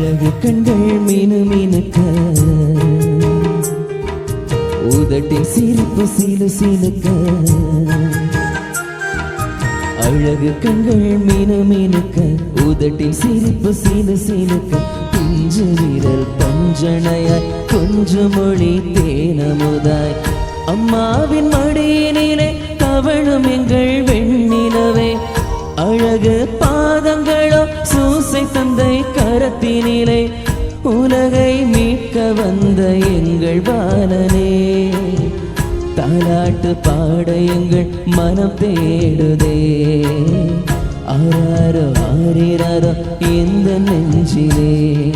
அழகு கண்கள் மினு மினுக்க. உதட்டின் சிரிப்பு சீலு சீலுக்க. அழகு கண்கள் மீனு மீனுக்க. உதட்டின் சிரிப்பு சீலு சீலுக்க. பிஞ்சு விரல் பஞ்சனையாய். கொஞ்சம் மொழி தேனமுதாய். அம்மாவின் மடியே உலகை மீட்க வந்த எங்கள் பாலனே தாலாட்டு பாட எங்கள் மனம் தேடுதே. ஆறாரோ ஆரிராரோ இந்த நெஞ்சிலே.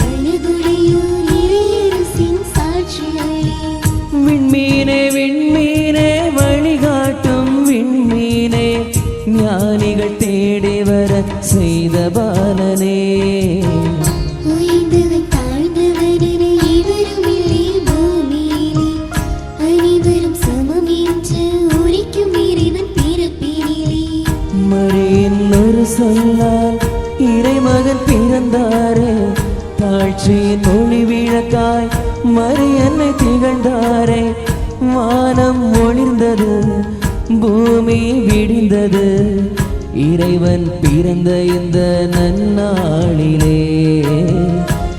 மனதுடையும் இறையரசின் சாட்சியாளே விண்மீனே விண்மீனே வழிகாட்டும் விண்மீனே. ஞானிகள் தேடி வர செய்த பாலனே. தாழ்ச்சியின் ஒளி விளக்காய் மரியன்னை திகழ்ந்தாரே. வானம் ஒளிர்ந்தது பூமி விடிந்தது. இறைவன் பிறந்த இந்த நன்னாளிலே.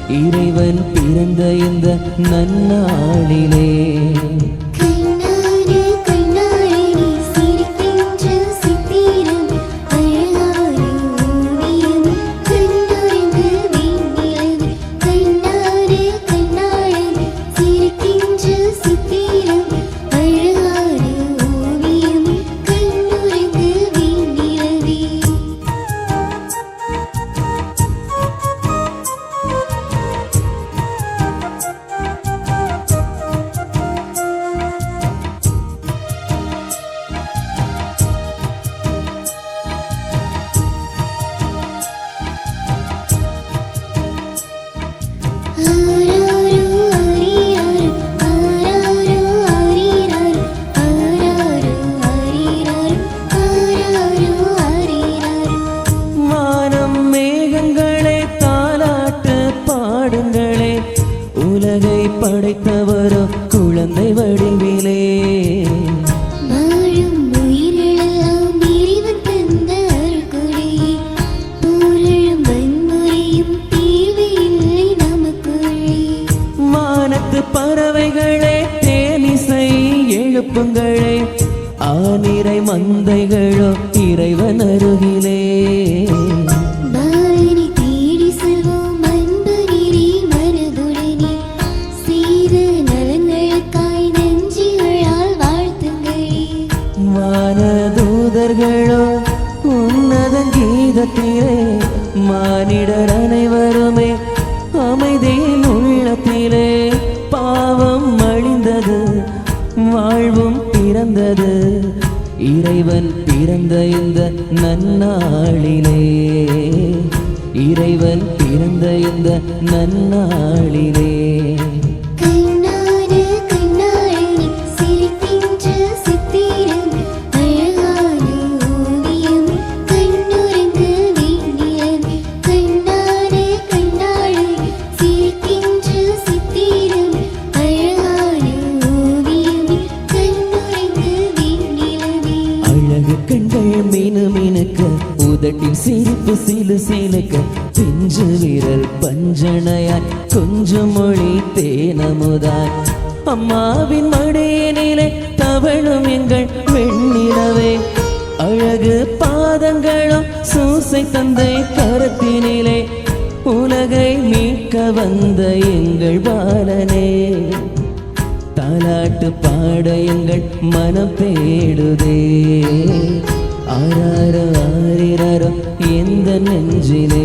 இறைவன் பிறந்த இந்த நன்னாளிலே. பாடுங்களே உலகை படைத்தவரோ குழந்தை வடிவிலே. பறவைகளே தேனிசை எழுப்புங்களே. ஆனிரை மந்தைகளோ இறைவன் அருகிலே. உள்ளத்திலே மானிடர் அனைவருமே அமைதியின் உள்ளத்திலே பாவம் அழிந்தது வாழ்வும் பிறந்தது. இறைவன் பிறந்த இந்த நன்னாளிலே இறைவன் பிறந்த இந்த நன்னாளிலே. சிரிப்பு சிலு பிஞ்சு விரல் பஞ்சனையாய் கொஞ்சம் மொழி தேனமுதாய். அம்மாவின் மடியினிலே தவழும் எங்கள் வெண்ணிலவே. அழகு பாதங்களும் சூசை தந்தை கரத்தினிலே. உலகை மீட்க வந்த எங்கள் பாலனே. தாலாட்டு பாட எங்கள் மனம் தேடுதே. ஆராரோ de